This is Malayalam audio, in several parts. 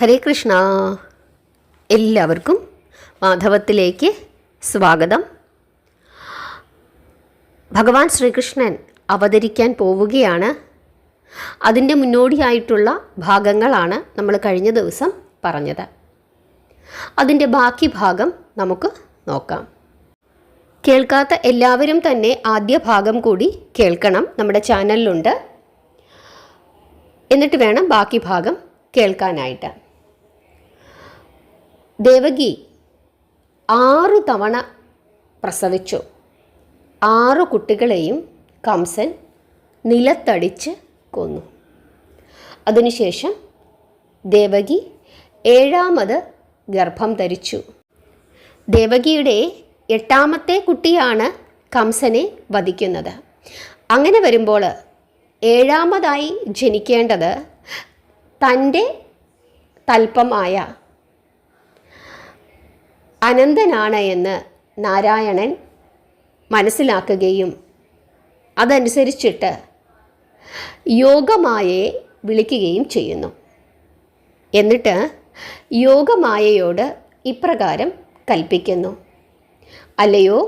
ഹരേ കൃഷ്ണ. എല്ലാവർക്കും മാധവത്തിലേക്ക് സ്വാഗതം. ഭഗവാൻ ശ്രീകൃഷ്ണൻ അവതരിക്കാൻ പോവുകയാണ്. അതിന്റെ മുന്നോടിയായിട്ടുള്ള ഭാഗങ്ങളാണ് നമ്മൾ കഴിഞ്ഞ ദിവസം പറഞ്ഞത്. അതിന്റെ ബാക്കി ഭാഗം നമുക്ക് നോക്കാം. കേൾക്കാത്ത എല്ലാവരും തന്നെ ആദ്യ ഭാഗം കൂടി കേൾക്കണം. നമ്മുടെ ചാനലിലുണ്ട്. എന്നിട്ട് വേണം ബാക്കി ഭാഗം കേൾക്കാനായിട്ട്. ദേവകി ആറു തവണ പ്രസവിച്ചു. ആറു കുട്ടികളെയും കംസൻ നിലത്തടിച്ച് കൊന്നു. അതിനുശേഷം ദേവകി ഏഴാമത് ഗർഭം ധരിച്ചു. ദേവകിയുടെ എട്ടാമത്തെ കുട്ടിയാണ് കംസനെ വധിക്കുന്നത്. അങ്ങനെ വരുമ്പോൾ ഏഴാമതായി ജനിക്കേണ്ടത് തന്റെ തൽപ്പമായ അനന്തനാണ് എന്ന് നാരായണൻ മനസ്സിലാക്കുകയും അതനുസരിച്ചിട്ട് യോഗമായയെ വിളിക്കുകയും ചെയ്യുന്നു. എന്നിട്ട് യോഗമായയോട് ഇപ്രകാരം കൽപ്പിക്കുന്നു. അല്ലയോ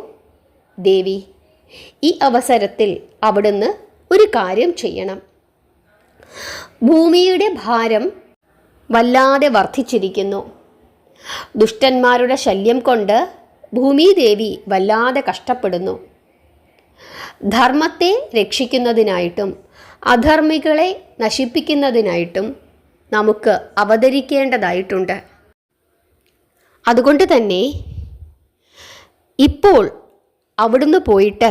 ദേവി ഈ അവസരത്തിൽ അവിടുന്ന് ഒരു കാര്യം ചെയ്യണം. ഭൂമിയുടെ ഭാരം വല്ലാതെ വർദ്ധിച്ചിരിക്കുന്നു. ദുഷ്ടന്മാരുടെ ശല്യം കൊണ്ട് ഭൂമിദേവി വല്ലാതെ കഷ്ടപ്പെടുന്നു. ധർമ്മത്തെ രക്ഷിക്കുന്നതിനായിട്ടും അധർമ്മികളെ നശിപ്പിക്കുന്നതിനായിട്ടും നമുക്ക് അവതരിക്കേണ്ടതായിട്ടുണ്ട്. അതുകൊണ്ട് തന്നെ ഇപ്പോൾ അവിടുന്ന് പോയിട്ട്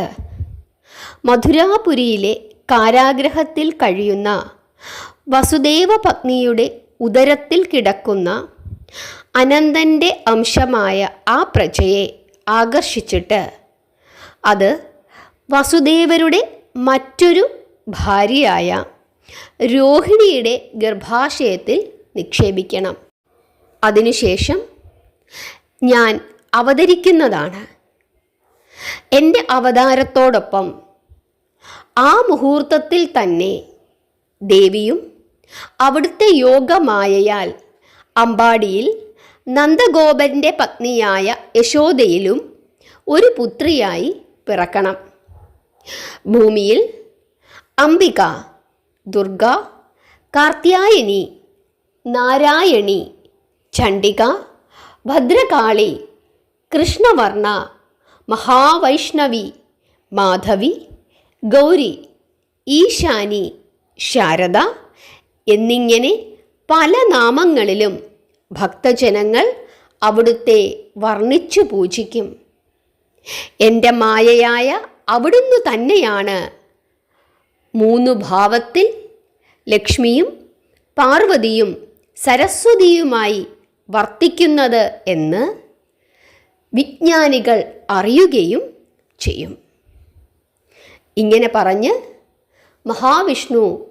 മധുരാപുരിയിലെ കാരാഗ്രഹത്തിൽ കഴിയുന്ന വസുദേവ പത്നിയുടെ ഉദരത്തിൽ കിടക്കുന്ന അനന്തന്റെ അംശമായ ആ പ്രജയെ ആകർഷിച്ചിട്ട്. അത് വസുദേവരുടെ മറ്റൊരു ഭാര്യയായ രോഹിണിയുടെ ഗർഭാശയത്തിൽ നിക്ഷേപിക്കണം. അതിനുശേഷം ഞാൻ അവതരിക്കുന്നതാണ്. എന്റെ അവതാരത്തോടൊപ്പം ആ മുഹൂർത്തത്തിൽ തന്നെ ദേവിയും അവിടുത്തെ യോഗമായയാൽ അമ്പാടിയിൽ നന്ദഗോപന്റെ പത്നിയായ യശോദയിലും ഒരു പുത്രിയായി പിറക്കണം. ഭൂമിയിൽ അംബിക ദുർഗ കാർത്യായനി നാരായണി ചണ്ഡിക ഭദ്രകാളി കൃഷ്ണവർണ മഹാവൈഷ്ണവി മാധവി ഗൗരി ഈശാനി ശാരദ എന്നിങ്ങനെ പല നാമങ്ങളിലും ഭക്തജനങ്ങൾ അവിടുത്തെ വർണിച്ചു പൂജിക്കും. എന്റെ മായയായ അവിടുന്ന് തന്നെയാണ് മൂന്ന് ഭാവത്തിൽ ലക്ഷ്മിയും പാർവതിയും സരസ്വതിയുമായി വർത്തിക്കുന്നത് എന്ന് വിജ്ഞാനികൾ അറിയുകയും ചെയ്യും. ഇങ്ങനെ പറഞ്ഞ് മഹാവിഷ്ണു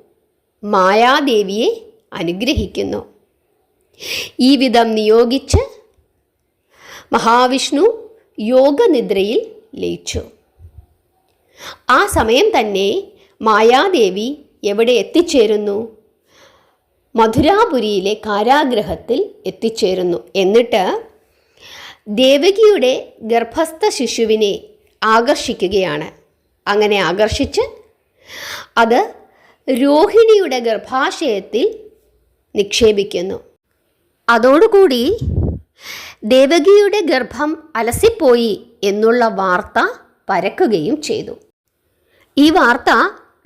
മായാദേവിയെ അനുഗ്രഹിക്കുന്നു. ഈ വിധം നിയോഗിച്ച് മഹാവിഷ്ണു യോഗനിദ്രയിൽ ലയിച്ചു. ആ സമയം തന്നെ മായാദേവി എവിടെ എത്തിച്ചേരുന്നു? മധുരാപുരിയിലെ കാരാഗ്രഹത്തിൽ എത്തിച്ചേരുന്നു. എന്നിട്ട് ദേവകിയുടെ ഗർഭസ്ഥ ശിശുവിനെ ആകർഷിക്കുകയാണ്. അങ്ങനെ ആകർഷിച്ച് അത് രോഹിണിയുടെ ഗർഭാശയത്തിൽ നിക്ഷേപിക്കുന്നു. അതോടുകൂടി ദേവകിയുടെ ഗർഭം അലസിപ്പോയി എന്നുള്ള വാർത്ത പരക്കുകയും ചെയ്തു. ഈ വാർത്ത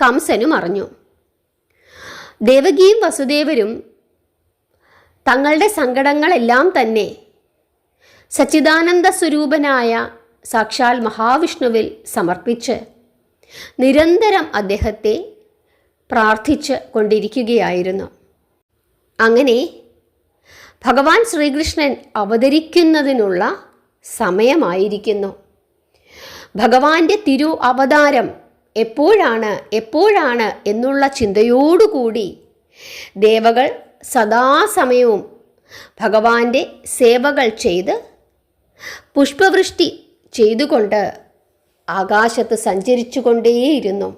കംസനും അറിഞ്ഞു. ദേവകിയും വസുദേവരും തങ്ങളുടെ സങ്കടങ്ങളെല്ലാം തന്നെ സച്ചിദാനന്ദ സ്വരൂപനായ സാക്ഷാൽ മഹാവിഷ്ണുവിൽ സമർപ്പിച്ച് നിരന്തരം അദ്ദേഹത്തെ പ്രാർത്ഥിച്ച് കൊണ്ടിരിക്കുകയായിരുന്നു. അങ്ങനെ ഭഗവാൻ ശ്രീകൃഷ്ണൻ അവതരിക്കുന്നതിനുള്ള സമയമായിരിക്കുന്നു. ഭഗവാന്റെ തിരു അവതാരം എപ്പോഴാണ് എപ്പോഴാണ് എന്നുള്ള ചിന്തയോടുകൂടി ദേവകൾ സദാസമയവും ഭഗവാന്റെ സേവകൾ ചെയ്ത് പുഷ്പവൃഷ്ടി ചെയ്തുകൊണ്ട് ആകാശത്ത് സഞ്ചരിച്ചു കൊണ്ടേയിരുന്നു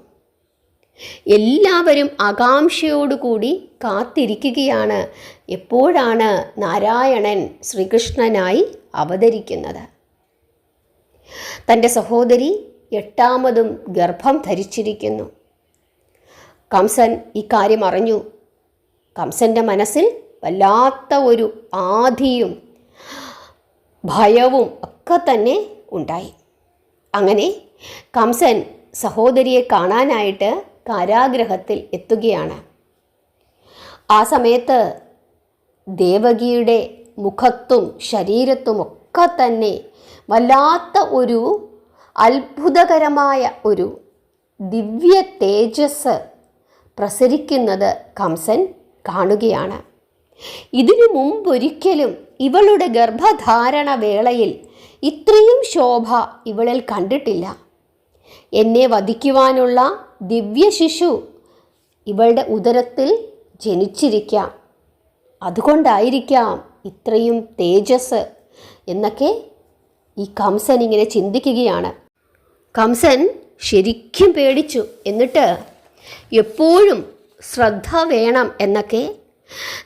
എല്ലാവരും ആകാംക്ഷയോടുകൂടി കാത്തിരിക്കുകയാണ്. എപ്പോഴാണ് നാരായണൻ ശ്രീകൃഷ്ണനായി അവതരിക്കുന്നത്? തന്റെ സഹോദരി എട്ടാമതും ഗർഭം ധരിച്ചിരിക്കുന്നു. കംസൻ ഇക്കാര്യം അറിഞ്ഞു. കംസന്റെ മനസ്സിൽ വല്ലാത്ത ഒരു ആധിയും ഭയവും ഒക്കെ തന്നെ ഉണ്ടായി. അങ്ങനെ കംസൻ സഹോദരിയെ കാണാനായിട്ട് കാരാഗ്രഹത്തിൽ എത്തുകയാണ്. ആ സമയത്ത് ദേവകിയുടെ മുഖത്തും ശരീരത്തും ഒക്കെ തന്നെ വല്ലാത്ത ഒരു അത്ഭുതകരമായ ഒരു ദിവ്യ തേജസ് പ്രസരിക്കുന്നത് കംസൻ കാണുകയാണ്. ഇതിനു മുമ്പൊരിക്കലും ഇവളുടെ ഗർഭധാരണ വേളയിൽ ഇത്രയും ശോഭ ഇവളിൽ കണ്ടിട്ടില്ല. എന്നെ വധിക്കുവാനുള്ള ദിവ്യ ശിശു ഇവളുടെ ഉദരത്തിൽ ജനിച്ചിരിക്കാം. അതുകൊണ്ടായിരിക്കാം ഇത്രയും തേജസ് എന്നൊക്കെ ഈ കംസൻ ഇങ്ങനെ ചിന്തിക്കുകയാണ്. കംസൻ ശരിക്കും പേടിച്ചു. എന്നിട്ട് എപ്പോഴും ശ്രദ്ധ വേണം എന്നൊക്കെ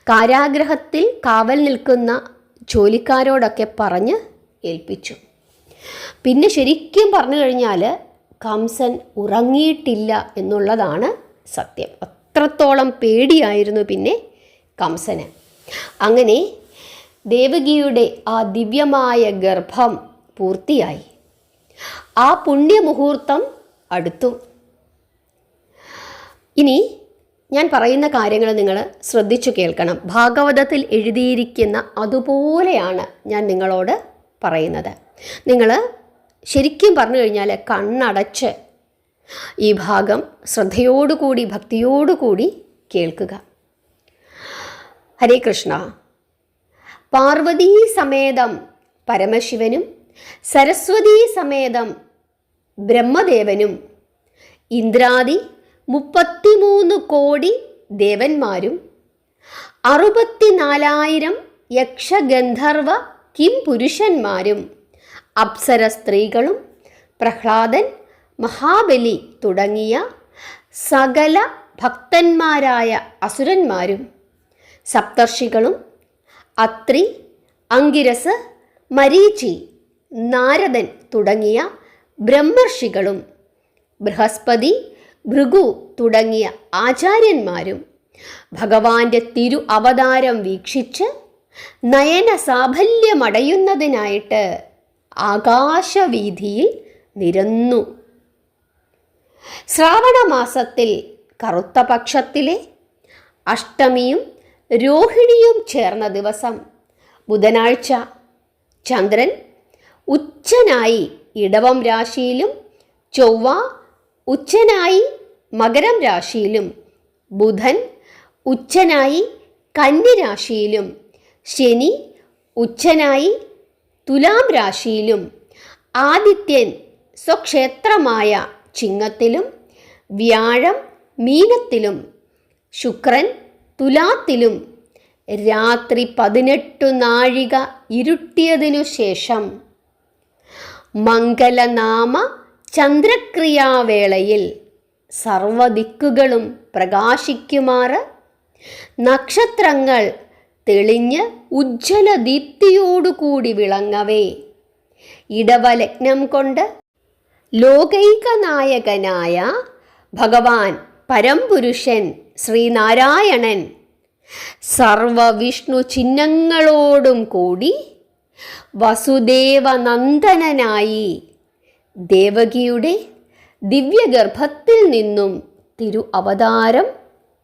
കാരാഗ്രഹത്തിൽ കാവൽ നിൽക്കുന്ന ജോലിക്കാരോടൊക്കെ പറഞ്ഞ് ഏൽപ്പിച്ചു. പിന്നെ ശരിക്കും പറഞ്ഞു കഴിഞ്ഞാൽ കംസൻ ഉറങ്ങിയിട്ടില്ല എന്നുള്ളതാണ് സത്യം. അത്രത്തോളം പേടിയായിരുന്നു പിന്നെ കംസന്. അങ്ങനെ ദേവകിയുടെ ആ ദിവ്യമായ ഗർഭം പൂർത്തിയായി. ആ പുണ്യമുഹൂർത്തം അടുത്തു. ഇനി ഞാൻ പറയുന്ന കാര്യങ്ങൾ നിങ്ങൾ ശ്രദ്ധിച്ചു കേൾക്കണം. ഭാഗവതത്തിൽ എഴുതിയിരിക്കുന്ന അതുപോലെയാണ് ഞാൻ നിങ്ങളോട് പറയുന്നത്. നിങ്ങൾ ശരിക്കും പറഞ്ഞു കഴിഞ്ഞാൽ കണ്ണടച്ച് ഈ ഭാഗം ശ്രദ്ധയോടുകൂടി ഭക്തിയോടുകൂടി കേൾക്കുക. ഹരേ കൃഷ്ണ. പാർവതീ സമേതം പരമശിവനും സരസ്വതീ സമേതം ബ്രഹ്മദേവനും ഇന്ദ്രാദി മുപ്പത്തിമൂന്ന് കോടി ദേവന്മാരും അറുപത്തിനാലായിരം യക്ഷഗന്ധർവ കിം പുരുഷന്മാരും അപ്സര സ്ത്രീകളും പ്രഹ്ലാദൻ മഹാബലി തുടങ്ങിയ സകല ഭക്തന്മാരായ അസുരന്മാരും സപ്തർഷികളും അത്രി അങ്കിരസ് മരീചി നാരദൻ തുടങ്ങിയ ബ്രഹ്മർഷികളും ബൃഹസ്പതി ഭൃഗു തുടങ്ങിയ ആചാര്യന്മാരും ഭഗവാന്റെ തിരു അവതാരം വീക്ഷിച്ച് നയന സാഫല്യമടയുന്നതിനായിട്ട് ആകാശവീതിയിൽ നിരന്നു. ശ്രാവണമാസത്തിൽ കറുത്ത പക്ഷത്തിലെ അഷ്ടമിയും രോഹിണിയും ചേർന്ന ദിവസം ബുധനാഴ്ച ചന്ദ്രൻ ഉച്ചനായി ഇടവം രാശിയിലും ചൊവ്വ ഉച്ചനായി മകരം രാശിയിലും ബുധൻ ഉച്ചനായി കന്യരാശിയിലും ശനി ഉച്ചനായി തുലാം രാശിയിലും ആദിത്യൻ സ്വക്ഷേത്രമായ ചിങ്ങത്തിലും വ്യാഴം മീനത്തിലും ശുക്രൻ തുലാത്തിലും രാത്രി പതിനെട്ടു നാഴിക ഇരുട്ടിയതിനു ശേഷം മംഗലനാമ ചന്ദ്രക്രിയാവേളയിൽ സർവദിക്കുകളും പ്രകാശിക്കുമാറ് നക്ഷത്രങ്ങൾ തെളിഞ്ഞ് ഉജ്ജ്വല ദീപ്തിയോടുകൂടി വിളങ്ങവേ. ഇടവലഗ്നം കൊണ്ട് ലോകൈകനായകനായ ഭഗവാൻ പരംപുരുഷൻ ശ്രീനാരായണൻ സർവവിഷ്ണു ചിഹ്നങ്ങളോടും കൂടി വസുദേവനന്ദനായി ദേവകിയുടെ ദിവ്യഗർഭത്തിൽ നിന്നും തിരു അവതാരം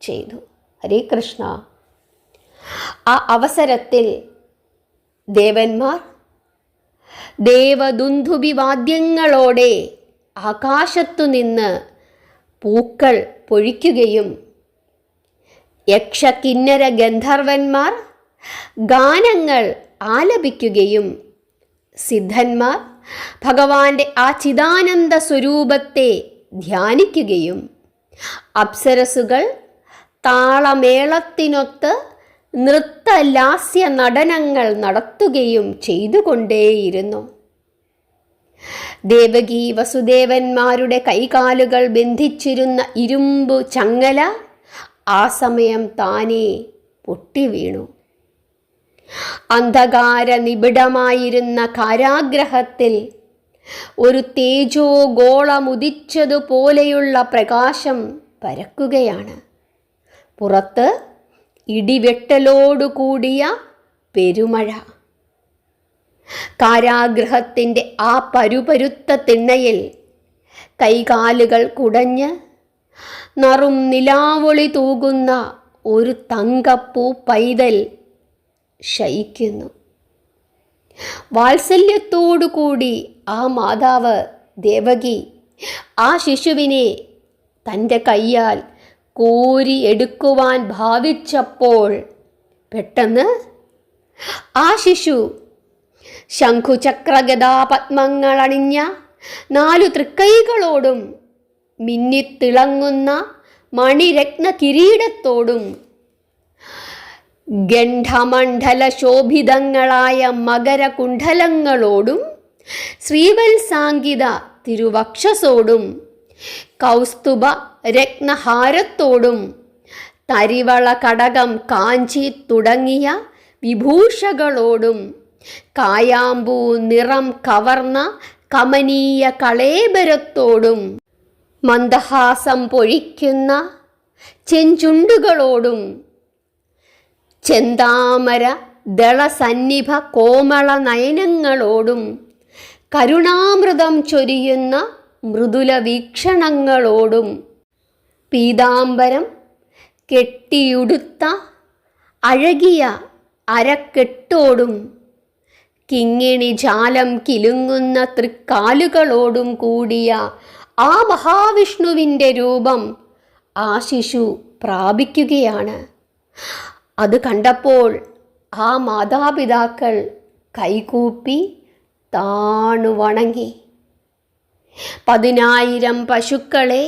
ചെയ്തു. ഹരേ കൃഷ്ണ. ആ അവസരത്തിൽ ദേവന്മാർ ദേവദുന്ധുബി വാദ്യങ്ങളോടെ ആകാശത്തു നിന്ന് പൂക്കൾ പൊഴിക്കുകയും യക്ഷകിന്നര ഗന്ധർവന്മാർ ഗാനങ്ങൾ ആലപിക്കുകയും സിദ്ധന്മാർ ഭഗവാന്റെ ആ ചിദാനന്ദ സ്വരൂപത്തെ ധ്യാനിക്കുകയും അപ്സരസുകൾ താളമേളത്തിനൊത്ത് നൃത്തലാസ്യ നടനങ്ങൾ നടത്തുകയും ചെയ്തുകൊണ്ടേയിരുന്നു. ദേവകി വസുദേവന്മാരുടെ കൈകാലുകൾ ബന്ധിച്ചിരുന്ന ഇരുമ്പു ചങ്ങല ആ സമയം താനേ പൊട്ടിവീണു. അന്ധകാര നിബിഡമായിരുന്ന കാരാഗ്രഹത്തിൽ ഒരു തേജോ ഗോളമുദിച്ചതുപോലെയുള്ള പ്രകാശം പരക്കുകയാണ്. പുറത്ത് ഇടിവെട്ടലോടുകൂടിയ പെരുമഴ. കാരാഗ്രഹത്തിന്റെ ആ പരുപരുത്ത തിണ്ണയിൽ കൈകാലുകൾ കുടഞ്ഞ് നറും നിലാവൊളി തൂകുന്ന ഒരു തങ്കപ്പൂ പൈതൽ ശയിക്കുന്നു. വാത്സല്യത്തോടുകൂടി ആ മാതാവ് ദേവകി ആ ശിശുവിനെ തന്റെ കയ്യാൽ കോരി എടുക്കുവാൻ ഭാവിച്ചപ്പോൾ പെട്ടെന്ന് ആ ശിശു ശംഖുചക്രഗതാപത്മങ്ങളണിഞ്ഞ നാലു തൃക്കൈകളോടും മിന്നിത്തിളങ്ങുന്ന മണിരത്ന കിരീടത്തോടും ഗണ്ഡമണ്ഡല ശോഭിതങ്ങളായ മകരകുണ്ഡലങ്ങളോടും ശ്രീവത്സാങ്കിത തിരുവക്ഷസോടും കൗസ്തുഭ രത്നഹാരത്തോടും. തരിവള കടകം കാഞ്ചി തുടങ്ങിയ വിഭൂഷകളോടും. കായാമ്പൂ നിറം കവർന്ന കമനീയ കളേബരത്തോടും. മന്ദഹാസം പൊഴിക്കുന്ന ചെഞ്ചുണ്ടുകളോടും. ചെന്താമര ദളസന്നിഭ കോമള നയനങ്ങളോടും. കരുണാമൃതം ചൊരിയുന്ന മൃദുല വീക്ഷണങ്ങളോടും പീതാംബരം കെട്ടിയുടുത്ത അഴകിയ അരക്കെട്ടോടും കിങ്ങിണി ജാലം കിലുങ്ങുന്ന തൃക്കാലുകളോടും കൂടിയ ആ മഹാവിഷ്ണുവിന്റെ രൂപം ആ ശിശു പ്രാപിക്കുകയാണ്. അത് കണ്ടപ്പോൾ ആ മാതാപിതാക്കൾ കൈകൂപ്പി താണു വണങ്ങി പതിനായിരം പശുക്കളെ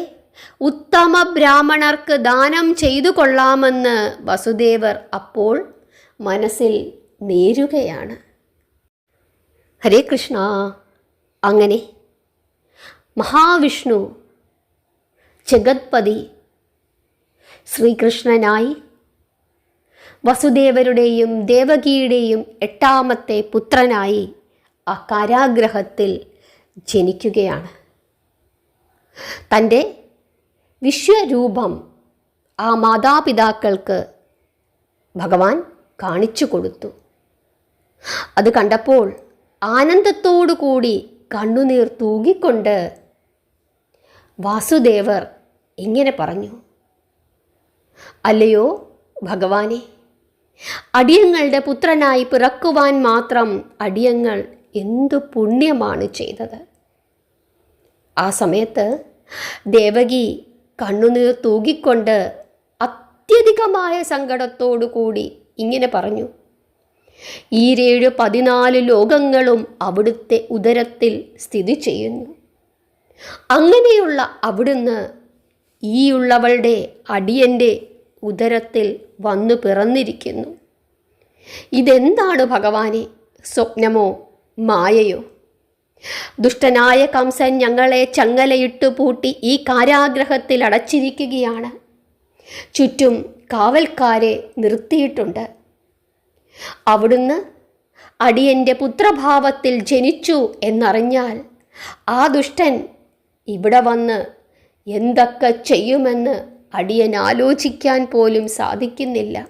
ഉത്തമ ബ്രാഹ്മണർക്ക് ദാനം ചെയ്തു കൊള്ളാമെന്ന് വസുദേവർ അപ്പോൾ മനസ്സിൽ നേരുകയാണ്. ഹരേ കൃഷ്ണ. അങ്ങനെ മഹാവിഷ്ണു ജഗത്പതി ശ്രീകൃഷ്ണനായി വസുദേവരുടെയും ദേവകിയുടെയും എട്ടാമത്തെ പുത്രനായി ആ കാരാഗ്രഹത്തിൽ ജനിക്കുകയാണ്. തന്റെ വിശ്വരൂപം ആ മാതാപിതാക്കൾക്ക് ഭഗവാൻ കാണിച്ചു കൊടുത്തു. അത് കണ്ടപ്പോൾ ആനന്ദത്തോടു കൂടി കണ്ണുനീർ തൂകിക്കൊണ്ട് വാസുദേവർ ഇങ്ങനെ പറഞ്ഞു അല്ലയോ ഭഗവാനെ അടിയങ്ങളുടെ പുത്രനായി പിറക്കുവാൻ മാത്രം അടിയങ്ങൾ എന്തു പുണ്യമാണ് ചെയ്തത്. ആ സമയത്ത് ദേവകി കണ്ണുനീർ തൂകിക്കൊണ്ട് അത്യധികമായ സങ്കടത്തോടു കൂടി ഇങ്ങനെ പറഞ്ഞു ഈ ഈരേഴ് പതിനാല് ലോകങ്ങളും അവിടുത്തെ ഉദരത്തിൽ സ്ഥിതി ചെയ്യുന്നു. അങ്ങനെയുള്ള അവിടുന്ന് ഈയുള്ളവളുടെ അടിയന്റെ ഉദരത്തിൽ വന്നു പിറന്നിരിക്കുന്നു. ഇതെന്താണ് ഭഗവാനെ? സ്വപ്നമോ മായയോ? ദുഷ്ടനായ കംസൻ ഞങ്ങളെ ചങ്ങലയിട്ടു പൂട്ടി ഈ കാരാഗ്രഹത്തിൽ അടച്ചിരിക്കുകയാണ്. ചുറ്റും കാവൽക്കാരെ നിർത്തിയിട്ടുണ്ട്. അവിടുന്ന് അടിയന്റെ പുത്രഭാവത്തിൽ ജനിച്ചു എന്നറിഞ്ഞാൽ ആ ദുഷ്ടൻ ഇവിടെ വന്ന് എന്തൊക്കെ ചെയ്യുമെന്ന് അടിയൻ ആലോചിക്കാൻ പോലും സാധിക്കുന്നില്ല.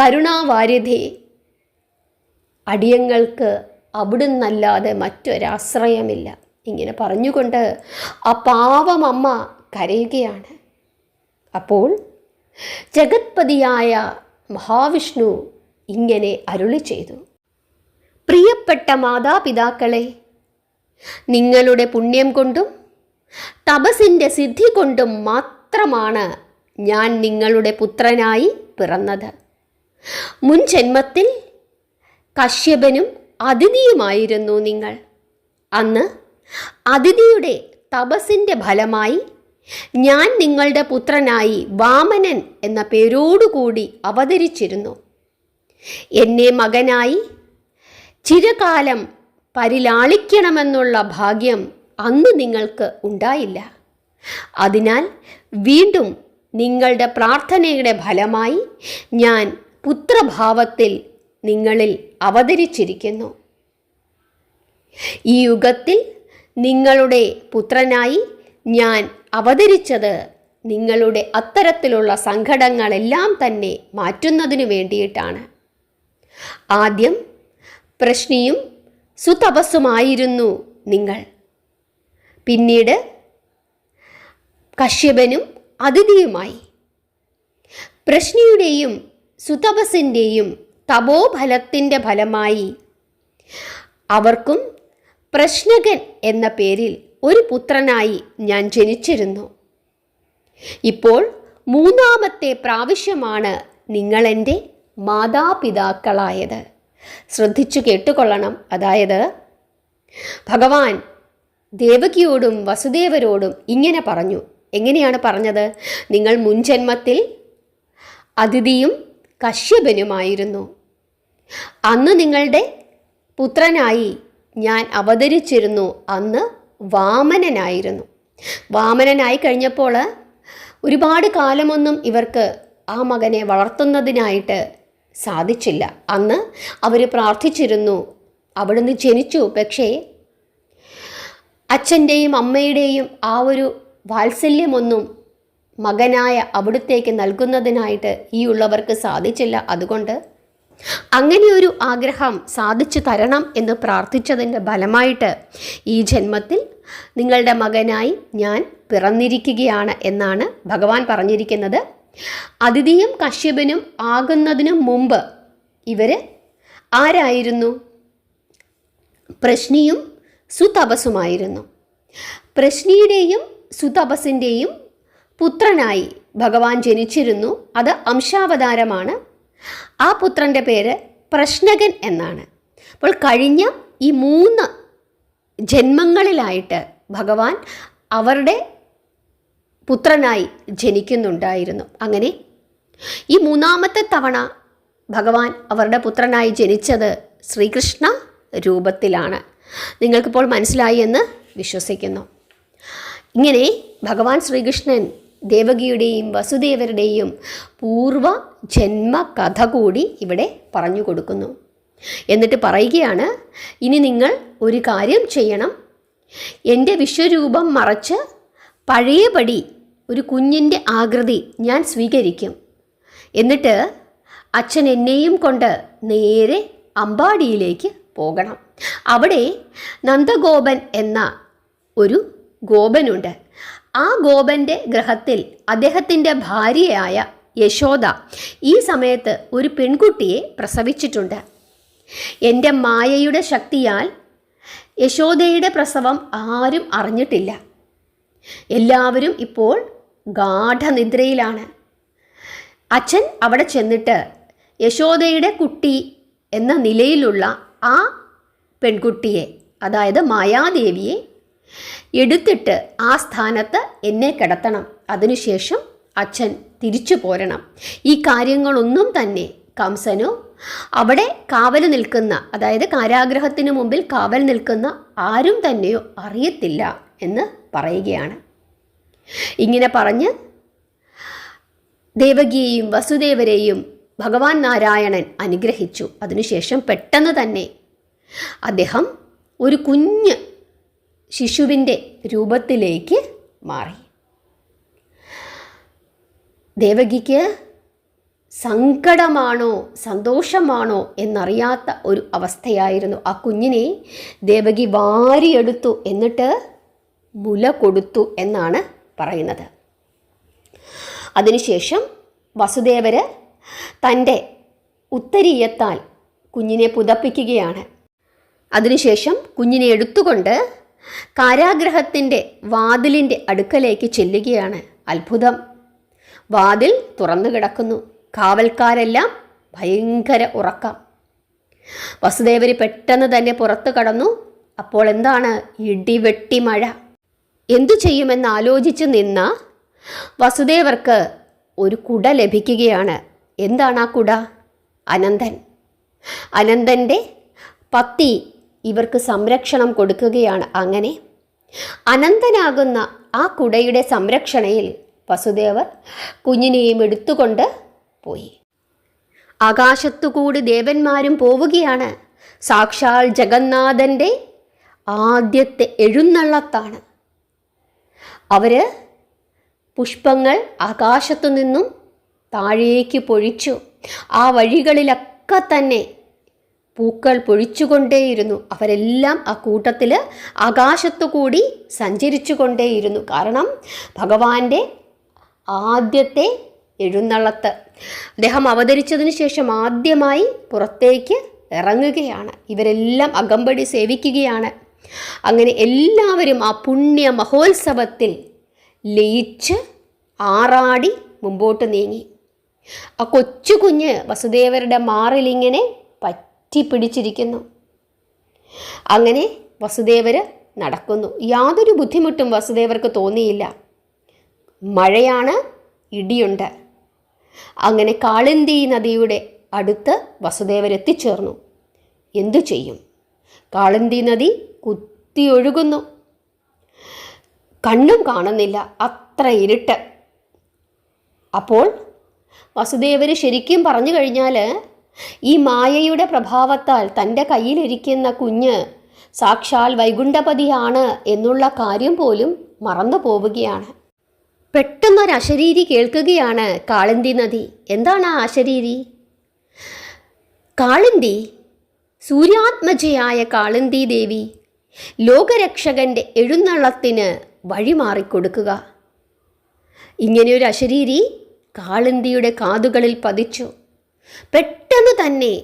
കരുണാവാര്യതെ അടിയങ്ങൾക്ക് അവിടുന്നല്ലാതെ മറ്റൊരാശ്രയമില്ല. ഇങ്ങനെ പറഞ്ഞുകൊണ്ട് ആ പാവമമ്മ കരയുകയാണ്. അപ്പോൾ ജഗത്പതിയായ മഹാവിഷ്ണു ഇങ്ങനെ അരുളി ചെയ്തു. പ്രിയപ്പെട്ട മാതാപിതാക്കളെ നിങ്ങളുടെ പുണ്യം കൊണ്ടും തപസിന്റെ സിദ്ധി കൊണ്ടും മാത്രമാണ് ഞാൻ നിങ്ങളുടെ പുത്രനായി പിറന്നത്. മുൻ ജന്മത്തിൽ കശ്യപനും അതിഥിയുമായിരുന്നു നിങ്ങൾ. അന്ന് അതിഥിയുടെ തപസിന്റെ ഫലമായി ഞാൻ നിങ്ങളുടെ പുത്രനായി വാമനൻ എന്ന പേരോടുകൂടി അവതരിച്ചിരുന്നു. എന്നെ മകനായി ചിരകാലം പരിലാളിക്കണമെന്നുള്ള ഭാഗ്യം അന്ന് നിങ്ങൾക്ക് ഉണ്ടായില്ല. അതിനാൽ വീണ്ടും നിങ്ങളുടെ പ്രാർത്ഥനയുടെ ഫലമായി ഞാൻ പുത്രഭാവത്തിൽ നിങ്ങളിൽ അവതരിച്ചിരിക്കുന്നു. ഈ യുഗത്തിൽ നിങ്ങളുടെ പുത്രനായി ഞാൻ അവതരിച്ചത് നിങ്ങളുടെ അത്തരത്തിലുള്ള സങ്കടങ്ങളെല്ലാം തന്നെ മാറ്റുന്നതിനു വേണ്ടിയിട്ടാണ്. ആദ്യം പ്രശ്നിയും സുതപസ്സുമായിരുന്നു നിങ്ങൾ. പിന്നീട് കശ്യപനും അതിഥിയുമായി. പ്രശ്നിയുടെയും സുതപസിന്റെയും തപോഫലത്തിന്റെ ഫലമായി. അവർക്കും പ്രശ്നകൻ എന്ന പേരിൽ ഒരു പുത്രനായി ഞാൻ ജനിച്ചിരുന്നു. ഇപ്പോൾ മൂന്നാമത്തെ പ്രാവശ്യമാണ് നിങ്ങളെന്റെ മാതാപിതാക്കളായത്. ശ്രദ്ധിച്ചു കേട്ടുകൊള്ളണം. അതായത് ഭഗവാൻ ദേവകിയോടും വസുദേവരോടും ഇങ്ങനെ പറഞ്ഞു. എങ്ങനെയാണ് പറഞ്ഞത്? നിങ്ങൾ മുൻജന്മത്തിൽ അതിഥിയും കശ്യപനുമായിരുന്നു. അന്ന് നിങ്ങളുടെ പുത്രനായി ഞാൻ അവതരിച്ചിരുന്നു. അന്ന് വാമനനായിരുന്നു. വാമനനായി കഴിഞ്ഞപ്പോൾ ഒരുപാട് കാലമൊന്നും ഇവർക്ക് ആ മകനെ വളർത്തുന്നതിനായിട്ട് സാധിച്ചില്ല. അന്ന് അവർ പ്രാർത്ഥിച്ചിരുന്നു. അവിടുന്ന് ജനിച്ചു. പക്ഷേ അച്ഛന്റെയും അമ്മയുടെയും ആ ഒരു വാത്സല്യമൊന്നും മകനായ അവിടുത്തേക്ക് നൽകുന്നതിനായിട്ട് ഈ ഉള്ളവർക്ക് സാധിച്ചില്ല. അതുകൊണ്ട് അങ്ങനെയൊരു ആഗ്രഹം സാധിച്ചു തരണം എന്ന് പ്രാർത്ഥിച്ചതിന്റെ ഫലമായിട്ട് ഈ ജന്മത്തിൽ നിങ്ങളുടെ മകനായി ഞാൻ പിറന്നിരിക്കുകയാണ് എന്നാണ് ഭഗവാൻ പറഞ്ഞിരിക്കുന്നത്. അതിഥിയും കശ്യപനും ആകുന്നതിനു മുമ്പ് ഇവർ ആരായിരുന്നു? പ്രശ്നിയും സുതപസുമായിരുന്നു പ്രശ്നിയുടെയും സുതപസിന്റെയും പുത്രനായി ഭഗവാൻ ജനിച്ചിരുന്നു. അത് അംശാവതാരമാണ്. ആ പുത്രന്റെ പേര് പ്രശ്നകൻ എന്നാണ്. അപ്പോൾ കഴിഞ്ഞ ഈ മൂന്ന് ജന്മങ്ങളിലായിട്ട് ഭഗവാൻ അവരുടെ പുത്രനായി ജനിക്കുന്നുണ്ടായിരുന്നു. അങ്ങനെ ഈ മൂന്നാമത്തെ തവണ ഭഗവാൻ അവരുടെ പുത്രനായി ജനിച്ചത് ശ്രീകൃഷ്ണ രൂപത്തിലാണ്. നിങ്ങൾക്കിപ്പോൾ മനസ്സിലായി എന്ന് വിശ്വസിക്കുന്നു. ഇങ്ങനെ ഭഗവാൻ ശ്രീകൃഷ്ണൻ ദേവകിയുടെയും വസുദേവരുടെയും പൂർവ ജന്മ കഥ കൂടി ഇവിടെ പറഞ്ഞു കൊടുക്കുന്നു. എന്നിട്ട് പറയുകയാണ് ഇനി നിങ്ങൾ ഒരു കാര്യം ചെയ്യണം. എന്റെ വിശ്വരൂപം മറച്ച് പഴയപടി ഒരു കുഞ്ഞിന്റെ ആകൃതി ഞാൻ സ്വീകരിക്കും. എന്നിട്ട് അച്ഛൻ എന്നെയും കൊണ്ട് നേരെ അമ്പാടിയിലേക്ക് പോകണം. അവിടെ നന്ദഗോപൻ എന്ന ഒരു ഗോപനുണ്ട്. ആ ഗോപന്റെ ഗ്രഹത്തിൽ അദ്ദേഹത്തിന്റെ ഭാര്യയായ യശോദ ഈ സമയത്ത് ഒരു പെൺകുട്ടിയെ പ്രസവിച്ചിട്ടുണ്ട്. എന്റെ മായയുടെ ശക്തിയാൽ യശോദയുടെ പ്രസവം ആരും അറിഞ്ഞിട്ടില്ല. എല്ലാവരും ഇപ്പോൾ ഗാഠനിദ്രയിലാണ്. അച്ഛൻ അവിടെ ചെന്നിട്ട് യശോദയുടെ കുട്ടി എന്ന നിലയിലുള്ള ആ പെൺകുട്ടിയെ അതായത് മായാദേവിയെ എടുത്തിട്ട് ആ സ്ഥാനത്ത് എന്നെ കിടത്തണം. അതിനുശേഷം അച്ഛൻ തിരിച്ചു പോരണം. ഈ കാര്യങ്ങളൊന്നും തന്നെ കംസനോ അവിടെ കാവൽ നിൽക്കുന്ന അതായത് കാരാഗ്രഹത്തിന് മുമ്പിൽ കാവൽ നിൽക്കുന്ന ആരും തന്നെയോ അറിയത്തില്ല എന്ന് പറയുകയാണ്. ഇങ്ങനെ പറഞ്ഞ് ദേവകിയെയും വസുദേവരെയും ഭഗവാൻ നാരായണൻ അനുഗ്രഹിച്ചു. അതിനുശേഷം പെട്ടെന്ന് തന്നെ അദ്ദേഹം ഒരു കുഞ്ഞ് ശിശുവിന്റെ രൂപത്തിലേക്ക് മാറി. ദേവകിക്ക് സങ്കടമാണോ സന്തോഷമാണോ എന്നറിയാത്ത ഒരു അവസ്ഥയായിരുന്നു. ആ കുഞ്ഞിനെ ദേവകി വാരിയെടുത്തു എന്നിട്ട് മുല കൊടുത്തു എന്നാണ് പറയുന്നത്. അതിനുശേഷം വസുദേവര് തന്റെ ഉത്തരീയത്താൽ കുഞ്ഞിനെ പുതപ്പിക്കുകയാണ്. അതിനുശേഷം കുഞ്ഞിനെ എടുത്തുകൊണ്ട് കാരാഗ്രഹത്തിന്റെ വാതിലിന്റെ അടുക്കലേക്ക് ചെല്ലുകയാണ് അത്ഭുതം. വാതിൽ തുറന്നു കിടക്കുന്നു. കാവൽക്കാരെല്ലാം ഭയങ്കര ഉറക്കം. വസുദേവര് പെട്ടെന്ന് തന്നെ പുറത്തു കടന്നു. അപ്പോൾ എന്താണ് ഇടിവെട്ടി മഴ? എന്തു ചെയ്യുമെന്ന് ആലോചിച്ച് നിന്ന വസുദേവർക്ക് ഒരു കുട ലഭിക്കുകയാണ്. എന്താണ് ആ കുട? അനന്തൻ. അനന്തന്റെ പത്തി ഇവർക്ക് സംരക്ഷണം കൊടുക്കുകയാണ്. അങ്ങനെ അനന്തനാകുന്ന ആ കുടയുടെ സംരക്ഷണയിൽ വസുദേവർ കുഞ്ഞിനെയും എടുത്തുകൊണ്ട് പോയി. ആകാശത്തുകൂടി ദേവന്മാരും പോവുകയാണ്. സാക്ഷാൽ ജഗന്നാഥന്റെ ആദ്യത്തെ എഴുന്നള്ളത്താണ്. അവർ പുഷ്പങ്ങൾ ആകാശത്തു നിന്നും താഴേക്ക് പൊഴിച്ചു. ആ വഴികളിലൊക്കെ തന്നെ പൂക്കൾ പൊഴിച്ചുകൊണ്ടേയിരുന്നു. അവരെല്ലാം ആ കൂട്ടത്തിൽ ആകാശത്തു കൂടി സഞ്ചരിച്ചു കൊണ്ടേയിരുന്നു കാരണം ഭഗവാന്റെ ആദ്യത്തെ എഴുന്നള്ളത്ത്. അദ്ദേഹം അവതരിച്ചതിന് ശേഷം ആദ്യമായി പുറത്തേക്ക് ഇറങ്ങുകയാണ്. ഇവരെല്ലാം അകമ്പടി സേവിക്കുകയാണ്. അങ്ങനെ എല്ലാവരും ആ പുണ്യ മഹോത്സവത്തിൽ ലയിച്ച് ആറാടി മുമ്പോട്ട് നീങ്ങി. ആ കൊച്ചു കുഞ്ഞ് വസുദേവരുടെ മാറിലിങ്ങനെ പറ്റി പിടിച്ചിരിക്കുന്നു അങ്ങനെ വസുദേവർ നടക്കുന്നു. യാതൊരു ബുദ്ധിമുട്ടും വസുദേവർക്ക് തോന്നിയില്ല. മഴയാണ് ഇടിയുണ്ട്. അങ്ങനെ കാളിന്തി നദിയുടെ അടുത്ത് വസുദേവർ എത്തിച്ചേർന്നു. എന്തു ചെയ്യും? കാളിന്തി നദി കുത്തിയൊഴുകുന്നു കണ്ണും കാണുന്നില്ല അത്ര ഇരുട്ട്. അപ്പോൾ വസുദേവർ ശരിക്കും പറഞ്ഞു കഴിഞ്ഞാൽ ഈ മായയുടെ പ്രഭാവത്താൽ തന്റെ കയ്യിലിരിക്കുന്ന കുഞ്ഞ് സാക്ഷാൽ വൈകുണ്ഠപതിയാണ് എന്നുള്ള കാര്യം പോലും മറന്നു പോവുകയാണ്. പെട്ടെന്നൊരു അശരീരി കേൾക്കുകയാണ് കാളിന്തി നദി. എന്താണ് ആ അശരീരി? കാളിന്തി സൂര്യാത്മജയായ കാളിന്തി ദേവി ലോകരക്ഷകന്റെ എഴുന്നള്ളത്തിന് വഴിമാറിക്കൊടുക്കുക ഇങ്ങനെയൊരു അശരീരി കാളിന്തിയുടെ കാതുകളിൽ പതിച്ചു. പെട്ടെന്ന് തന്നെ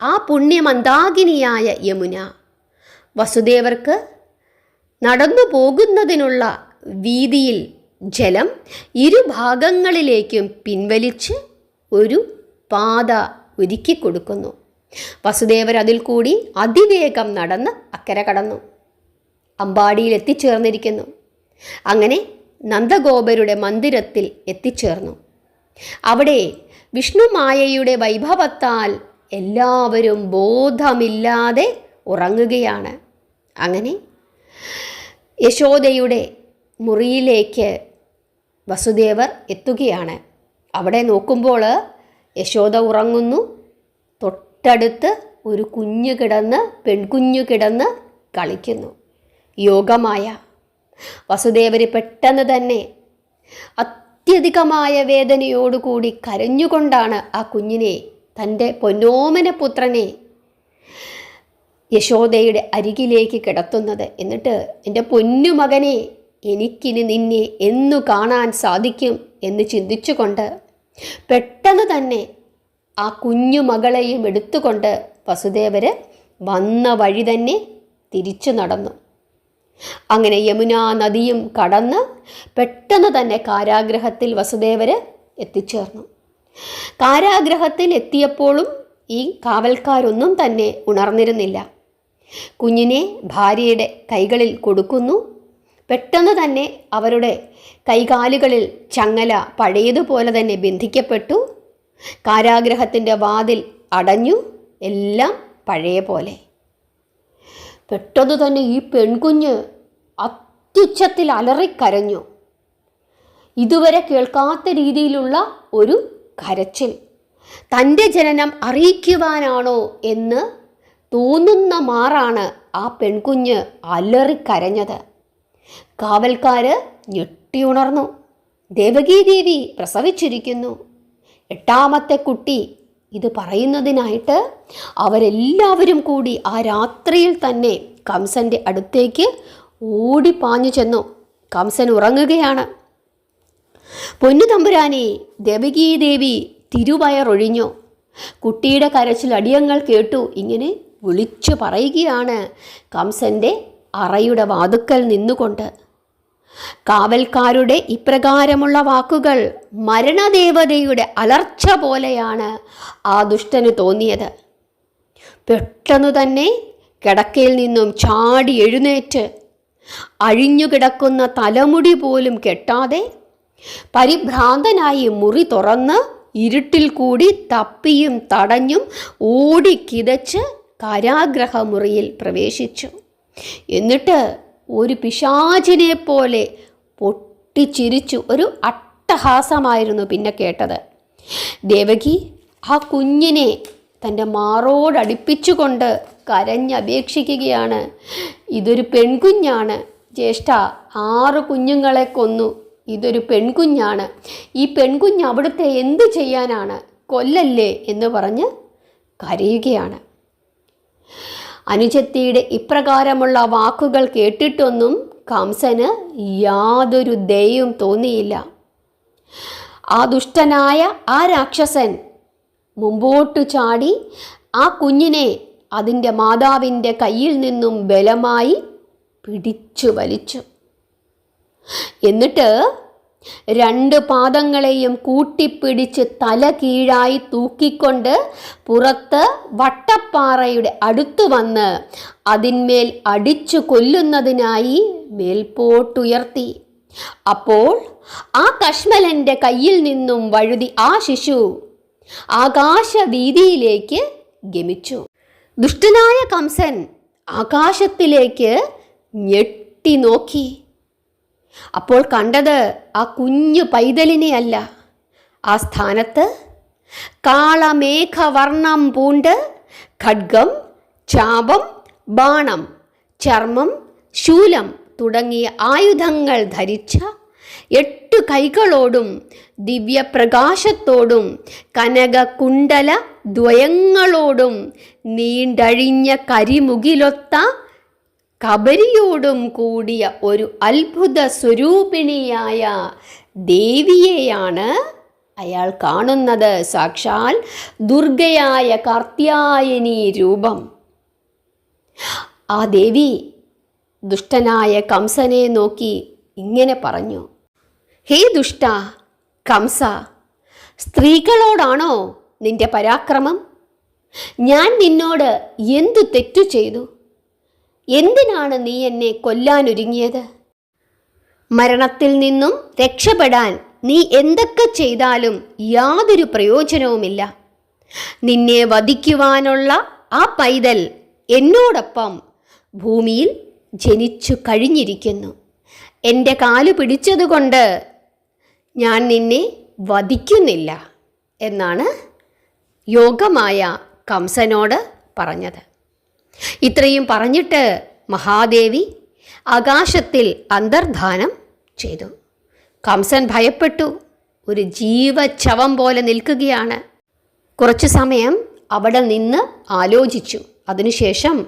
ആ പുണ്യമന്ദാകിനിയായ യമുന വസുദേവർക്ക് നടന്നു പോകുന്നതിനുള്ള വീതിയിൽ ജലം ഇരുഭാഗങ്ങളിലേക്കും പിൻവലിച്ച് ഒരു പാത ഒരുക്കി കൊടുക്കുന്നു. വസുദേവർ അതിൽ കൂടി അതിവേഗം നടന്ന് അക്കരെ കടന്നു. അമ്പാടിയിൽ എത്തിച്ചേർന്നിരിക്കുന്നു. അങ്ങനെ നന്ദഗോപരുടെ മന്ദിരത്തിൽ എത്തിച്ചേർന്നു. അവിടെ വിഷ്ണുമായയുടെ വൈഭവത്താൽ എല്ലാവരും ബോധമില്ലാതെ ഉറങ്ങുകയാണ്. അങ്ങനെ യശോദയുടെ മുറിയിലേക്ക് വസുദേവർ എത്തുകയാണ്. അവിടെ നോക്കുമ്പോൾ യശോദ ഉറങ്ങുന്നു. തൊട്ടടുത്ത് ഒരു കുഞ്ഞു കിടന്ന് പെൺകുഞ്ഞു കിടന്ന് കളിക്കുന്നു. യോഗമായ. വസുദേവർ പെട്ടെന്ന് തന്നെ അത്യധികമായ വേദനയോടുകൂടി കരഞ്ഞുകൊണ്ടാണ് ആ കുഞ്ഞിനെ തന്റെ പൊന്നോമന പുത്രനെ യശോദയുടെ അരികിലേക്ക് കിടത്തുന്നത്. എന്നിട്ട് എന്റെ പൊന്നുമകനെ എനിക്കിനി നിന്നെ എന്നു കാണാൻ സാധിക്കും എന്ന് ചിന്തിച്ചുകൊണ്ട് പെട്ടെന്ന് തന്നെ ആ കുഞ്ഞു മകളെയും എടുത്തുകൊണ്ട് വസുദേവർ വന്ന വഴി തന്നെ തിരിച്ചു നടന്നു. അങ്ങനെ യമുനാ നദിയും കടന്ന് പെട്ടെന്ന് തന്നെ കാരാഗ്രഹത്തിൽ വസുദേവര് എത്തിച്ചേർന്നു. കാരാഗ്രഹത്തിൽ എത്തിയപ്പോഴും ഈ കാവൽക്കാരൊന്നും തന്നെ ഉണർന്നിരുന്നില്ല. കുഞ്ഞിനെ ഭാര്യയുടെ കൈകളിൽ കൊടുക്കുന്നു. പെട്ടെന്ന് തന്നെ അവരുടെ കൈകാലുകളിൽ ചങ്ങല പഴയതുപോലെ തന്നെ ബന്ധിക്കപ്പെട്ടു. കാരാഗ്രഹത്തിന്റെ വാതിൽ അടഞ്ഞു. എല്ലാം പഴയ പോലെ പെട്ടെന്ന് തന്നെ ഈ പെൺകുഞ്ഞ് അത്യുച്ചത്തിൽ അലറിക്കരഞ്ഞു ഇതുവരെ കേൾക്കാത്ത രീതിയിലുള്ള ഒരു കരച്ചിൽ. തന്റെ ജനനം അറിയിക്കുവാനാണോ എന്ന് തോന്നുന്ന മാറാണ് ആ പെൺകുഞ്ഞ് അലറിക്കരഞ്ഞത് കാവൽക്കാര് ഞെട്ടിയുണർന്നു ദേവകീദേവി പ്രസവിച്ചിരിക്കുന്നു. എട്ടാമത്തെ കുട്ടി ഇത് പറയുന്നതിനായിട്ട് അവരെല്ലാവരും കൂടി ആ രാത്രിയിൽ തന്നെ കംസന്റെ അടുത്തേക്ക് ഓടിപ്പാഞ്ഞു ചെന്നു. കംസൻ ഉറങ്ങുകയാണ്. പൊന്നു തമ്പുരാനെ ദേവകീദേവി തിരുവയറൊഴിഞ്ഞു. കുട്ടിയുടെ കരച്ചിൽ അടിയങ്ങൾ കേട്ടു. ഇങ്ങനെ വിളിച്ചു പറയുകയാണ് കംസന്റെ അറയുടെ വാതുക്കൽ നിന്നുകൊണ്ട്. കാവൽക്കാരുടെ ഇപ്രകാരമുള്ള വാക്കുകൾ മരണദേവതയുടെ അലർച്ച പോലെയാണ് ആ ദുഷ്ടന് തോന്നിയത്. പെട്ടെന്നു തന്നെ കിടക്കയിൽ നിന്നും ചാടി എഴുന്നേറ്റ് അഴിഞ്ഞുകിടക്കുന്ന തലമുടി പോലും കെട്ടാതെ പരിഭ്രാന്തനായി മുറി തുറന്ന് ഇരുട്ടിൽ കൂടി തപ്പിയും തടഞ്ഞും ഓടിക്കിതച്ച് കാരാഗ്രഹ മുറിയിൽ പ്രവേശിച്ചു. എന്നിട്ട് ഒരു പിശാചിനെ പോലെ പൊട്ടിച്ചിരിച്ചു. ഒരു അട്ടഹാസമായിരുന്നു പിന്നെ കേട്ടത്. ദേവകി ആ കുഞ്ഞിനെ തന്റെ മാറോടടുപ്പിച്ചുകൊണ്ട് കരഞ്ഞപേക്ഷിക്കുകയാണ് ഇതൊരു പെൺകുഞ്ഞാണ്. ജ്യേഷ്ഠ ആറ് കുഞ്ഞുങ്ങളെ കൊന്നു. ഇതൊരു പെൺകുഞ്ഞാണ്. ഈ പെൺകുഞ്ഞ് അവിടുത്തെ എന്തു ചെയ്യാനാണ്? കൊല്ലല്ലേ എന്ന് പറഞ്ഞ് കരയുകയാണ്. അനുജത്തിയുടെ ഇപ്രകാരമുള്ള വാക്കുകൾ കേട്ടിട്ടൊന്നും കംസന് യാതൊരു ദയയും തോന്നിയില്ല. ആ ദുഷ്ടനായ ആ രാക്ഷസൻ മുമ്പോട്ട് ചാടി ആ കുഞ്ഞിനെ അതിന്റെ മാതാവിന്റെ കയ്യിൽ നിന്നും ബലമായി പിടിച്ചു വലിച്ചു. എന്നിട്ട് രണ്ട് പാദങ്ങളെയും കൂട്ടിപ്പിടിച്ച് തല കീഴായി തൂക്കിക്കൊണ്ട് പുറത്ത് വട്ടപ്പാറയുടെ അടുത്തു വന്ന് അതിന്മേൽ അടിച്ചു കൊല്ലുന്നതിനായി മേൽപോട്ടുയർത്തി. അപ്പോൾ ആ കശ്മലന്റെ കയ്യിൽ നിന്നും വഴുതി ആ ശിശു ആകാശവീതിയിലേക്ക് ഗമിച്ചു. ദുഷ്ടനായ കംസൻ ആകാശത്തിലേക്ക് ഞെട്ടി നോക്കി. അപ്പോൾ കണ്ടത് ആ കുഞ്ഞു പൈതലിനെയല്ല. ആ സ്ഥാനത്ത് കാളമേഘവർണം പൂണ്ട് ഖഡ്ഗം ചാപം ബാണം ചർമ്മം ശൂലം തുടങ്ങിയ ആയുധങ്ങൾ ധരിച്ച എട്ട് കൈകളോടും ദിവ്യപ്രകാശത്തോടും കനകകുണ്ടല ദ്വയങ്ങളോടും നീണ്ടഴിഞ്ഞ കരിമുകിലൊത്ത കബരിയോടും കൂടിയ ഒരു അത്ഭുത സ്വരൂപിണിയായ ദേവിയെയാണ് അയാൾ കാണുന്നത്. സാക്ഷാൽ ദുർഗയായ കാർത്യായനി രൂപം. ആ ദേവി ദുഷ്ടനായ കംസനെ നോക്കി ഇങ്ങനെ പറഞ്ഞു ഹേ ദുഷ്ട കംസ സ്ത്രീകളോടാണോ നിന്റെ പരാക്രമം? ഞാൻ നിന്നോട് എന്തു തെറ്റു ചെയ്തു? എന്തിനാണ് നീ എന്നെ കൊല്ലാനൊരുങ്ങിയത് മരണത്തിൽ നിന്നും രക്ഷപ്പെടാൻ നീ എന്തൊക്കെ ചെയ്താലും യാതൊരു പ്രയോജനവുമില്ല. നിന്നെ വധിക്കുവാനുള്ള ആ പൈതൽ എന്നോടൊപ്പം ഭൂമിയിൽ ജനിച്ചു കഴിഞ്ഞിരിക്കുന്നു. എന്റെ കാൽ പിടിച്ചതുകൊണ്ട് ഞാൻ നിന്നെ വധിക്കുന്നില്ല എന്നാണ് യോഗമായ കംസനോട് പറഞ്ഞത്. ഇത്രയും പറഞ്ഞിട്ട് മഹാദേവി ആകാശത്തിൽ അന്തർധാനം ചെയ്തു. കംസൻ ഭയപ്പെട്ടു. ഒരു ജീവച്ഛവം പോലെ നിൽക്കുകയാണ്. കുറച്ചു സമയം അവിടെ നിന്ന് ആലോചിച്ചു. അതിനുശേഷം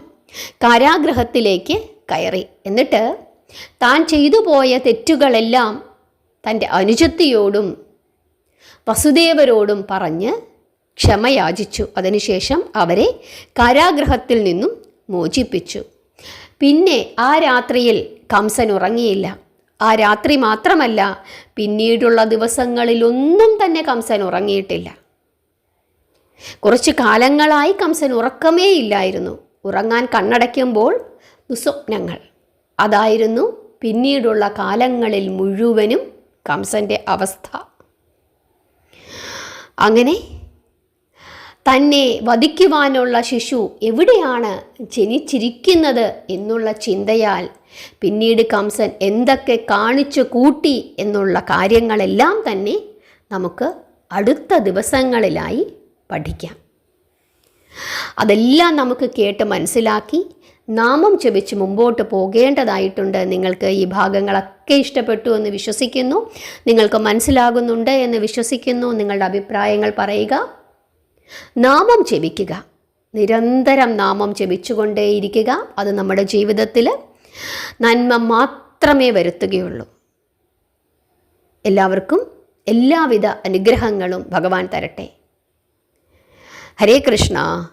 കാരാഗ്രഹത്തിലേക്ക് കയറി. എന്നിട്ട് താൻ ചെയ്തു പോയ തെറ്റുകളെല്ലാം തന്റെ അനുജത്തിയോടും വസുദേവരോടും പറഞ്ഞ് ക്ഷമയാചിച്ചു. അതിനുശേഷം അവരെ കാരാഗ്രഹത്തിൽ നിന്നും മോചിപ്പിച്ചു. പിന്നെ ആ രാത്രിയിൽ കംസൻ ഉറങ്ങിയില്ല. ആ രാത്രി മാത്രമല്ല പിന്നീടുള്ള ദിവസങ്ങളിലൊന്നും തന്നെ കംസൻ ഉറങ്ങിയിട്ടില്ല. കുറച്ച് കാലങ്ങളായി കംസൻ ഉറക്കമേ ഇല്ലായിരുന്നു. ഉറങ്ങാൻ കണ്ണടയ്ക്കുമ്പോൾ ദുസ്വപ്നങ്ങൾ. അതായിരുന്നു പിന്നീടുള്ള കാലങ്ങളിൽ മുഴുവനും കംസന്റെ അവസ്ഥ. അങ്ങനെ തന്നെ വധിക്കുവാനുള്ള ശിശു എവിടെയാണ് ജനിച്ചിരിക്കുന്നത് എന്നുള്ള ചിന്തയാൽ പിന്നീട് കംസൻ എന്തൊക്കെ കാണിച്ചു കൂട്ടി എന്നുള്ള കാര്യങ്ങളെല്ലാം തന്നെ നമുക്ക് അടുത്ത ദിവസങ്ങളിലായി പഠിക്കാം. അതെല്ലാം നമുക്ക് കേട്ട് മനസ്സിലാക്കി നാമം ജപിച്ച് മുമ്പോട്ട് പോകേണ്ടതായിട്ടുണ്ട്. നിങ്ങൾക്ക് ഈ ഭാഗങ്ങളൊക്കെ ഇഷ്ടപ്പെട്ടു എന്ന് വിശ്വസിക്കുന്നു. നിങ്ങൾക്ക് മനസ്സിലാകുന്നുണ്ട് എന്ന് വിശ്വസിക്കുന്നു. നിങ്ങളുടെ അഭിപ്രായങ്ങൾ പറയുക. നാമം ജപിക്കുക. നിരന്തരം നാമം ജപിച്ചുകൊണ്ടേയിരിക്കുക. അത് നമ്മുടെ ജീവിതത്തിൽ നന്മ മാത്രമേ വരുത്തുകയുള്ളൂ. എല്ലാവർക്കും എല്ലാവിധ അനുഗ്രഹങ്ങളും ഭഗവാൻ തരട്ടെ. ഹരേ കൃഷ്ണ.